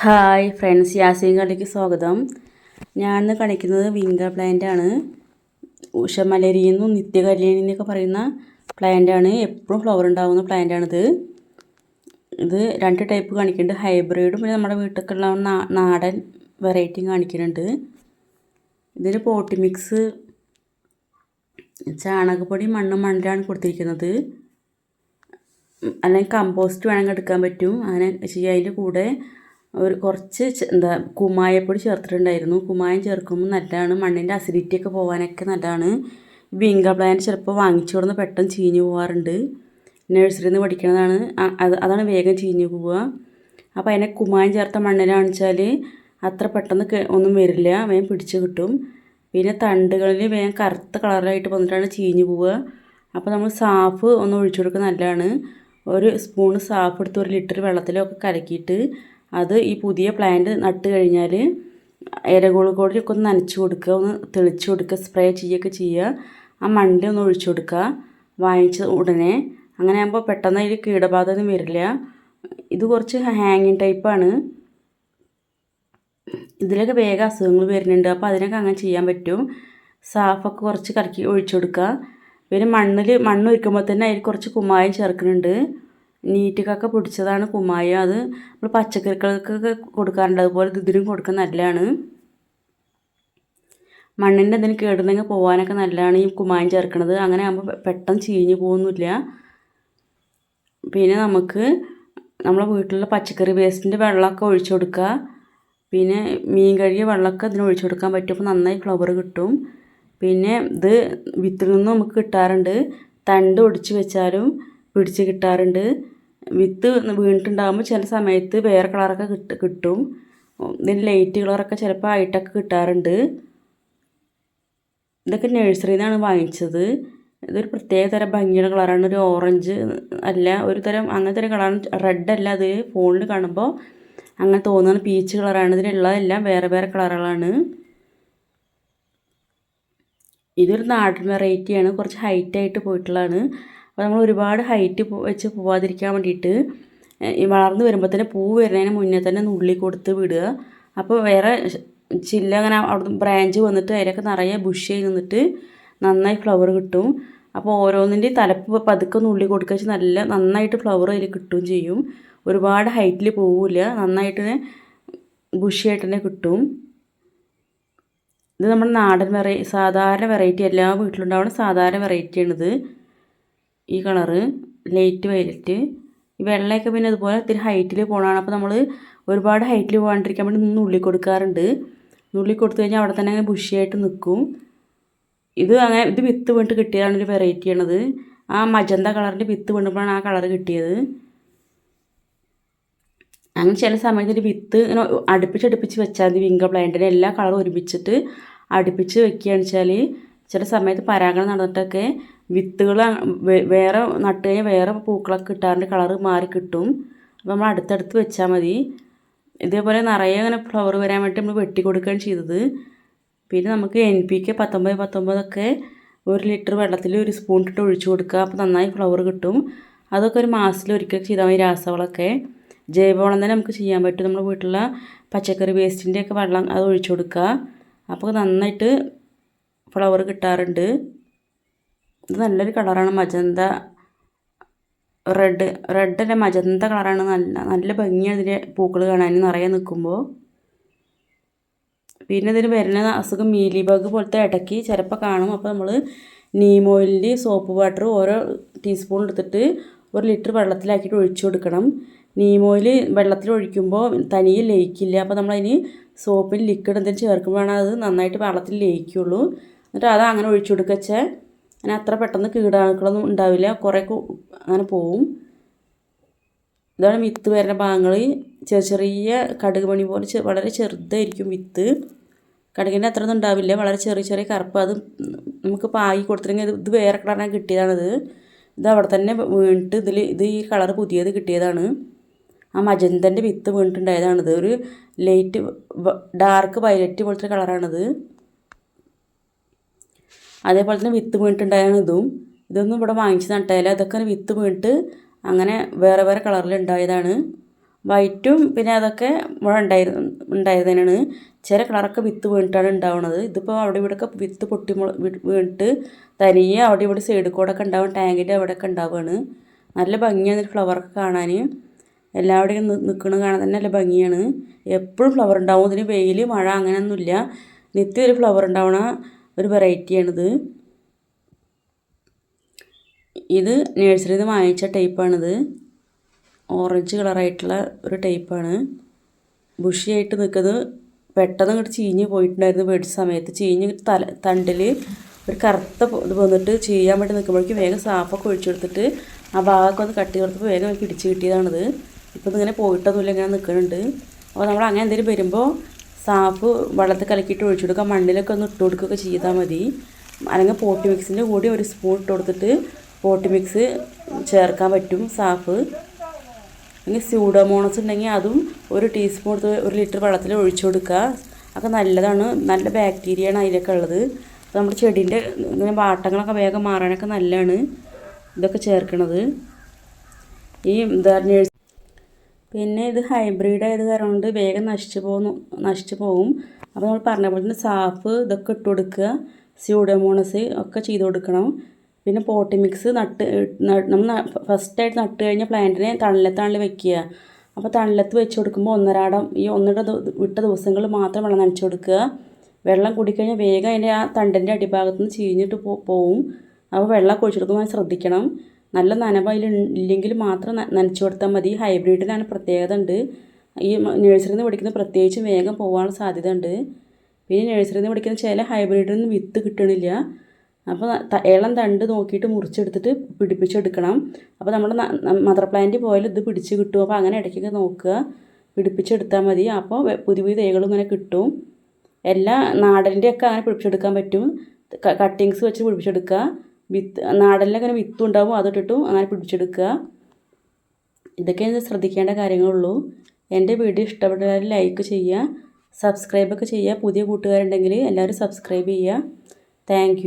Hi friends Yaseen സ്വാഗതം. ഞാൻ ഇന്ന് കളിക്കുന്നത് വിങ്ക പ്ലാന്റ് ആണ് ഉഷമലരി എന്നും നിത്യകല്യാണി എന്നൊക്കെ പറയുന്ന പ്ലാന്റ് ആണ്. എപ്പോഴും ഫ്ലവർ ഉണ്ടാകുന്ന പ്ലാന്റ് ആണിത്. ഇത് രണ്ട് ടൈപ്പ് കാണിക്കുന്നുണ്ട്. ഹൈബ്രിഡും പിന്നെ നമ്മുടെ വീട്ടിലേക്കുള്ള നാ- നാടൻ വെറൈറ്റിയും കാണിക്കുന്നുണ്ട്. ഇതിന് പോട്ടി മിക്സ് ചാണകപ്പൊടി മണ്ണും മണ്ണിലാണ് കൊടുത്തിരിക്കുന്നത്. അല്ലെങ്കിൽ കമ്പോസ്റ്റ് വേണമെങ്കിൽ എടുക്കാൻ പറ്റും. അങ്ങനെ ചെയ്യാം. അതിന്റെ കൂടെ ഒരു കുറച്ച് എന്താ കുമ്മായപ്പൊടി ചേർത്തിട്ടുണ്ടായിരുന്നു. കുമ്മായം ചേർക്കുമ്പോൾ നല്ലതാണ് മണ്ണിന്റെ അസിഡിറ്റിയൊക്കെ പോകാനൊക്കെ നല്ലതാണ് വിങ്ക പ്ലാന്റ് ചിലപ്പോൾ വാങ്ങിച്ചു കൊടുന്ന് പെട്ടെന്ന് ചീഞ്ഞു പോകാറുണ്ട് നഴ്സറിയിൽ നിന്ന് പഠിക്കുന്നതാണ് അത് അതാണ് വേഗം ചീഞ്ഞു പോവുക. അപ്പോൾ അതിനെ കുമ്മായം ചേർത്ത മണ്ണിലാണെന്ന് വെച്ചാൽ അത്ര പെട്ടെന്ന് ഒന്നും വരില്ല. വേഗം പിടിച്ച് കിട്ടും. പിന്നെ തണ്ടുകളിൽ വേഗം കറുത്ത കളറായിട്ട് വന്നിട്ടാണ് ചീഞ്ഞു പോവുക. അപ്പോൾ നമ്മൾ സാഫ് ഒന്ന് ഒഴിച്ചു കൊടുക്കുന്നത് നല്ലതാണ് ഒരു സ്പൂണ് സാഫ് എടുത്ത് ഒരു ലിറ്റർ വെള്ളത്തിലൊക്കെ കലക്കിയിട്ട് അത് ഈ പുതിയ പ്ലാന്റ് നട്ട് കഴിഞ്ഞാൽ ഇലകൾ കൂടിയൊക്കെ ഒന്ന് നനച്ച് കൊടുക്കുക ഒന്ന് തെളിച്ച് കൊടുക്കുക സ്പ്രേ ചെയ്യുകയൊക്കെ ചെയ്യുക. ആ മണ്ണിൽ ഒന്ന് ഒഴിച്ചു കൊടുക്കുക വാങ്ങിച്ച ഉടനെ. അങ്ങനെ ആകുമ്പോൾ പെട്ടെന്ന് അതിൽ കീടബാധ ഒന്നും വരില്ല. ഇത് കുറച്ച് ഹാങ്ങിങ് ടൈപ്പാണ് ഇതിലൊക്കെ വേഗം അസുഖങ്ങൾ വരുന്നുണ്ട്. അപ്പോൾ അതിനൊക്കെ അങ്ങനെ ചെയ്യാൻ പറ്റും. സാഫൊക്കെ കുറച്ച് കലക്കി ഒഴിച്ചു കൊടുക്കുക. പിന്നെ മണ്ണിൽ മണ്ണ് ഒഴിക്കുമ്പോൾ തന്നെ അതിൽ കുറച്ച് കുമ്മായം ചേർക്കുന്നുണ്ട്. നീറ്റിക്കൊക്കെ പിടിച്ചതാണ് കുമ്മായ. അത് നമ്മൾ പച്ചക്കറികൾക്കൊക്കെ കൊടുക്കാറുണ്ട്. അതുപോലെ ഇത് ഇതിനും കൊടുക്കാൻ നല്ലതാണ്. മണ്ണിന്റെ എന്തെങ്കിലും കേടുന്നെങ്കിൽ പോകാനൊക്കെ നല്ലതാണ് ഈ കുമ്മായം ചേർക്കുന്നത് അങ്ങനെ ആകുമ്പോൾ പെട്ടെന്ന് ചീഞ്ഞ് പോകുന്നില്ല. പിന്നെ നമുക്ക് നമ്മളെ വീട്ടിലുള്ള പച്ചക്കറി വേസ്റ്റിന്റെ വെള്ളമൊക്കെ ഒഴിച്ചു കൊടുക്കുക. പിന്നെ മീൻ കഴുകിയ വെള്ളമൊക്കെ ഇതിന് ഒഴിച്ചു കൊടുക്കാൻ പറ്റും. അപ്പോൾ നന്നായി ഫ്ലവർ കിട്ടും. പിന്നെ ഇത് വിത്തിൽ നിന്ന് നമുക്ക് കിട്ടാറുണ്ട്. തണ്ട് ഒടിച്ച് വെച്ചാലും പിടിച്ച് കിട്ടാറുണ്ട്. വിത്ത് വീണിട്ടുണ്ടാകുമ്പോൾ ചില സമയത്ത് വേറെ കളറൊക്കെ കിട്ട് കിട്ടും. ഇതിന് ലൈറ്റ് കളറൊക്കെ ചിലപ്പോൾ ആയിട്ടൊക്കെ കിട്ടാറുണ്ട്. ഇതൊക്കെ നഴ്സറിയിൽ നിന്നാണ് വാങ്ങിച്ചത്. ഇതൊരു പ്രത്യേക തരം ഭംഗിയുള്ള കളറാണ്. ഒരു ഓറഞ്ച് അല്ല ഒരു തരം അങ്ങനത്തെ ഒരു കളറാണ്. റെഡ് അല്ല അത് ഫോണിൽ കാണുമ്പോൾ അങ്ങനെ തോന്നുന്ന പീച്ച് കളറാണ്. ഇതിലുള്ളതെല്ലാം വേറെ വേറെ കളറുകളാണ്. ഇതൊരു നാടൻ വെറൈറ്റിയാണ് കുറച്ച് ഹൈറ്റായിട്ട് പോയിട്ടുള്ളതാണ്. അപ്പോൾ നമ്മൾ ഒരുപാട് ഹൈറ്റ് വെച്ച് പോവാതിരിക്കാൻ വേണ്ടിയിട്ട് വളർന്ന് വരുമ്പോൾ തന്നെ പൂ വരുന്നതിന് മുന്നേ തന്നെ നുള്ളി കൊടുത്ത് വിടുക. അപ്പോൾ വേറെ ചില്ല അങ്ങനെ അവിടെ ബ്രാഞ്ച് വന്നിട്ട് അതിലൊക്കെ നിറയെ ബുഷ് നിന്നിട്ട് നന്നായി ഫ്ലവർ കിട്ടും. അപ്പോൾ ഓരോന്നിന്റെ തലപ്പ് പതുക്കെ നുള്ളി കൊടുക്കുക വെച്ചാൽ നല്ല നന്നായിട്ട് ഫ്ലവർ അതിൽ കിട്ടുകയും ചെയ്യും. ഒരുപാട് ഹൈറ്റിൽ പോവില്ല നന്നായിട്ട് തന്നെ ബുഷിയായിട്ട് തന്നെ കിട്ടും. ഇത് നമ്മുടെ നാടൻ വെറൈ സാധാരണ വെറൈറ്റി എല്ലാ വീട്ടിലുണ്ടാവുന്ന സാധാരണ വെറൈറ്റിയാണിത് ഈ കളറ് ലൈറ്റ് വയലറ്റ് ഈ വെള്ളയൊക്കെ പിന്നെ അതുപോലെ ഇത്തിരി ഹൈറ്റിൽ പോകണമാണ് അപ്പോൾ നമ്മൾ ഒരുപാട് ഹൈറ്റിൽ പോകാണ്ടിരിക്കാൻ വേണ്ടി നുള്ളി കൊടുക്കാറുണ്ട്. ഉള്ളി കൊടുത്തു കഴിഞ്ഞാൽ അവിടെ തന്നെ അങ്ങനെ ബുഷിയായിട്ട് നിൽക്കും ഇത് അങ്ങനെ ഇത് വിത്ത് വീണിട്ട് കിട്ടിയതാണ് ഒരു വെറൈറ്റിയാണത് ആ മജന്ത കളറിന്റെ വിത്ത് വീണപ്പോഴാണ് ആ കളർ കിട്ടിയത്. അങ്ങനെ ചില സമയത്ത് ഒരു വിത്ത് ഇങ്ങനെ അടുപ്പിച്ച് അടുപ്പിച്ച് വെച്ചാൽ മതി. വിങ്ക പ്ലാന്റിന് എല്ലാ കളറും ഒരുമിച്ചിട്ട് അടുപ്പിച്ച് വെക്കുകയാണെന്ന് വെച്ചാൽ ചില സമയത്ത് പരാഗണം നടന്നിട്ടൊക്കെ വിത്തുകൾ വേറെ നട്ട് കഴിഞ്ഞാൽ വേറെ പൂക്കളൊക്കെ കിട്ടാറുണ്ട് കളറ് മാറി കിട്ടും. അപ്പോൾ നമ്മൾ അടുത്തടുത്ത് വെച്ചാൽ മതി. ഇതേപോലെ നിറയെ അങ്ങനെ ഫ്ലവർ വരാൻ വേണ്ടി നമ്മൾ വെട്ടി കൊടുക്കുകയാണ് ചെയ്തത്. പിന്നെ നമുക്ക് എൻ പി കെ പത്തൊമ്പത് പത്തൊമ്പതൊക്കെ ഒരു ലിറ്റർ വെള്ളത്തിൽ ഒരു സ്പൂൺ ഇട്ട് ഒഴിച്ചു കൊടുക്കുക. അപ്പോൾ നന്നായി ഫ്ലവർ കിട്ടും. അതൊക്കെ ഒരു മാസത്തിൽ ഒരിക്കൽ ചെയ്താൽ മതി രാസവളമൊക്കെ. ജൈവവളം തന്നെ നമുക്ക് ചെയ്യാൻ പറ്റും. നമ്മുടെ വീട്ടിലുള്ള പച്ചക്കറി വേസ്റ്റിന്റെ ഒക്കെ വെള്ളം അത് ഒഴിച്ചു കൊടുക്കുക. അപ്പോൾ നന്നായിട്ട് ഫ്ലവർ കിട്ടാറുണ്ട്. നല്ലൊരു കളറാണ് മജന്ത. റെഡ് റെഡ് അല്ല മജന്ത കളറാണ് നല്ല നല്ല ഭംഗിയാണ് ഇതിന്റെ പൂക്കൾ കാണാൻ നിറയെ നിൽക്കുമ്പോൾ പിന്നെ ഇതിന് വരുന്ന അസുഖം മീലി ബഗ് പോലത്തെ ഇടയ്ക്ക് ചിലപ്പോൾ കാണും. അപ്പോൾ നമ്മൾ നീം ഓയിലിൽ സോപ്പ് വാട്ടർ ഓരോ ടീസ്പൂൺ എടുത്തിട്ട് ഒരു ലിറ്റർ വെള്ളത്തിലാക്കിയിട്ട് ഒഴിച്ചു കൊടുക്കണം. നീം ഓയിൽ വെള്ളത്തിൽ ഒഴിക്കുമ്പോൾ തനിയെ ലയിക്കില്ല. അപ്പോൾ നമ്മളതിന് സോപ്പിൽ ലിക്വിഡ് എന്തെങ്കിലും ചേർക്കുമ്പോഴാണ് അത് നന്നായിട്ട് വെള്ളത്തിൽ ലയിക്കുള്ളൂ. എന്നിട്ട് അത് അങ്ങനെ ഒഴിച്ചു വെച്ചാൽ അങ്ങനെ അത്ര പെട്ടെന്ന് കീടാണുക്കളൊന്നും ഉണ്ടാവില്ല. കുറേ അങ്ങനെ പോവും. ഇതാണ് വിത്ത് വരുന്ന ഭാഗങ്ങൾ ചെറിയ ചെറിയ കടുക് മണി പോലെ വളരെ ചെറുതായിരിക്കും വിത്ത്. കടുകിന്റെ അത്ര ഒന്നും ഉണ്ടാവില്ല. വളരെ ചെറിയ ചെറിയ കറുപ്പ്. അത് നമുക്ക് പാകി കൊടുത്തില്ലെങ്കിൽ ഇത് വേറെ കളറാണ് കിട്ടിയതാണിത്. ഇത് അവിടെ തന്നെ വീണിട്ട് ഇതിൽ ഇത് ഈ കളർ പുതിയത് കിട്ടിയതാണ്. ആ മജന്തന്റെ വിത്ത് വീണിട്ടുണ്ടായതാണിത്. ഒരു ലൈറ്റ് ഡാർക്ക് വയലറ്റ് പോലത്തെ കളറാണിത് അതേപോലെ തന്നെ വിത്ത് വീണിട്ടുണ്ടായാണ് ഇതും ഇതൊന്നും ഇവിടെ വാങ്ങിച്ച് നട്ടതല്ല ഇതൊക്കെ വിത്ത് വീണിട്ട് അങ്ങനെ വേറെ വേറെ കളറിൽ ഉണ്ടായതാണ്. വൈറ്റും പിന്നെ അതൊക്കെ ഇവിടെ ഉണ്ടായിരുന്നു ഉണ്ടായിരുന്നതിനാണ് ചില കളറൊക്കെ വിത്ത് വീണിട്ടാണ് ഉണ്ടാവുന്നത് ഇതിപ്പോൾ അവിടെ ഇവിടെയൊക്കെ വിത്ത് പൊട്ടി വീണിട്ട് തനിയെ അവിടെ ഇവിടെ സൈഡിൽ കൂടെ ഒക്കെ ഉണ്ടാവും ടാങ്കിന്റെ അവിടെയൊക്കെ ഉണ്ടാവുകയാണ്. നല്ല ഭംഗിയാണ് ഫ്ലവറൊക്കെ കാണാൻ. എല്ലാവിടെയും നിൽക്കണ കാണാൻ തന്നെ നല്ല ഭംഗിയാണ്. എപ്പോഴും ഫ്ലവർ ഉണ്ടാവും. ഇതിന് വെയിൽ മഴ അങ്ങനെയൊന്നുമില്ല. നിത്യം ഒരു ഫ്ലവർ ഉണ്ടാവണ ഒരു വെറൈറ്റിയാണിത് ഇത് നഴ്സറിയിൽ നിന്ന് വാങ്ങിച്ച ടൈപ്പാണിത് ഓറഞ്ച് കളറായിട്ടുള്ള ഒരു ടൈപ്പാണ് ബുഷിയായിട്ട് നിൽക്കുന്നത് പെട്ടെന്ന് ഇങ്ങോട്ട് ചീഞ്ഞ് പോയിട്ടുണ്ടായിരുന്നു മേടിച്ച സമയത്ത്. ചീഞ്ഞ് തല തണ്ടിൽ ഒരു കറുത്ത ഇത് വന്നിട്ട് ചെയ്യാൻ വേണ്ടി നിൽക്കുമ്പോഴേക്കും വേഗം സാഫൊക്കെ ഒഴിച്ചു കൊടുത്തിട്ട് ആ ഭാഗമൊക്കെ ഒന്ന് കട്ടി കൊടുത്തപ്പോൾ വേഗം എനിക്ക് പിടിച്ച് കിട്ടിയതാണിത്. ഇപ്പം ഇതിങ്ങനെ പോയിട്ടൊന്നുമില്ല ഇങ്ങനെ നിൽക്കുന്നുണ്ട് അപ്പോൾ നമ്മൾ അങ്ങനെ എന്തെങ്കിലും വരുമ്പോൾ സാഫ് വെള്ളത്തിൽ കലക്കിയിട്ട് ഒഴിച്ചു കൊടുക്കുക. മണ്ണിലൊക്കെ ഒന്ന് ഇട്ട് കൊടുക്കുകയൊക്കെ ചെയ്താൽ മതി. അല്ലെങ്കിൽ പോട്ടി മിക്സിന്റെ കൂടി ഒരു സ്പൂൺ ഇട്ട് കൊടുത്തിട്ട് പോട്ടി മിക്സ് ചേർക്കാൻ പറ്റും സാഫ് അല്ലെങ്കിൽ സ്യൂഡോമോണസ് ഉണ്ടെങ്കിൽ അതും ഒരു ടീസ്പൂൺ എടുത്ത് ഒരു ലിറ്റർ വെള്ളത്തിൽ ഒഴിച്ചു കൊടുക്കുക. അതൊക്കെ നല്ലതാണ്. നല്ല ബാക്ടീരിയയാണ് അതിലൊക്കെ ഉള്ളത്. അപ്പോൾ നമ്മുടെ ചെടീന്റെ ഇങ്ങനെ വാട്ടങ്ങളൊക്കെ വേഗം മാറാനൊക്കെ നല്ലതാണ്. ഇതൊക്കെ ചേർക്കണത്. ഈ എന്താ നഴ്സ് പിന്നെ ഇത് ഹൈബ്രിഡ് ആയത് കാരണം കൊണ്ട് വേഗം നശിച്ചു പോകുന്നു നശിച്ചു പോകും അപ്പോൾ നമ്മൾ പറഞ്ഞ പോലെ തന്നെ സാഫ് ഇതൊക്കെ ഇട്ട് കൊടുക്കുക സ്യൂഡോമോണസ് ഒക്കെ ചെയ്ത് കൊടുക്കണം. പിന്നെ പോട്ടി മിക്സ് നട്ട് നമ്മൾ ഫസ്റ്റായിട്ട് നട്ട് കഴിഞ്ഞ പ്ലാന്റിനെ തണലത്താണ് വെക്കുക. അപ്പോൾ തണലത്ത് വെച്ച് കൊടുക്കുമ്പോൾ ഒന്നരാടം ഈ ഒന്നര വിട്ട ദിവസങ്ങൾ മാത്രം വെള്ളം നനച്ചു കൊടുക്കുക. വെള്ളം കുടിക്കഴിഞ്ഞാൽ വേഗം അതിന്റെ ആ തണ്ടിന്റെ അടിഭാഗത്ത് നിന്ന് ചീഞ്ഞിട്ട് പോ പോവും. അപ്പോൾ വെള്ളം കുഴിച്ചെടുക്കുമ്പോൾ ശ്രദ്ധിക്കണം. നല്ല നനവ് അതിൽ ഇല്ലെങ്കിൽ മാത്രം നനച്ചു കൊടുത്താൽ മതി. ഹൈബ്രിഡിനാണ് പ്രത്യേകത ഉണ്ട്. ഈ നഴ്സറിയിൽ നിന്ന് പഠിക്കുന്ന പ്രത്യേകിച്ച് വേഗം പോകാനുള്ള സാധ്യത ഉണ്ട്. പിന്നെ നഴ്സറിയിൽ നിന്ന് പഠിക്കുന്ന ചില ഹൈബ്രിഡിൽ നിന്ന് വിത്ത് കിട്ടണില്ല. അപ്പോൾ ഇളം തണ്ട് നോക്കിയിട്ട് മുറിച്ചെടുത്തിട്ട് പിടിപ്പിച്ചെടുക്കണം. അപ്പോൾ നമ്മുടെ മദർ പ്ലാന്റ് പോയാലും ഇത് പിടിച്ച് കിട്ടും. അപ്പോൾ അങ്ങനെ ഇടയ്ക്കൊക്കെ നോക്കുക. പിടിപ്പിച്ചെടുത്താൽ മതി. അപ്പോൾ പുതിയ പുതിയ തൈകളും ഇങ്ങനെ കിട്ടും. എല്ലാ നാടന്റെ അങ്ങനെ പിടിപ്പിച്ചെടുക്കാൻ പറ്റും. കട്ടിങ്സ് വെച്ച് പിടിപ്പിച്ചെടുക്കുക. വിത്ത് നാടനിലൊക്കെ അങ്ങനെ വിത്തും ഉണ്ടാവും അതിട്ടിട്ടും അങ്ങനെ പിടിച്ചെടുക്കുക. ഇതൊക്കെയാണ് ശ്രദ്ധിക്കേണ്ട കാര്യങ്ങളുള്ളൂ. എന്റെ വീഡിയോ ഇഷ്ടപ്പെട്ടവർ ലൈക്ക് ചെയ്യുക സബ്സ്ക്രൈബൊക്കെ ചെയ്യുക. പുതിയ കൂട്ടുകാരുണ്ടെങ്കിൽ എല്ലാവരും സബ്സ്ക്രൈബ് ചെയ്യുക. താങ്ക്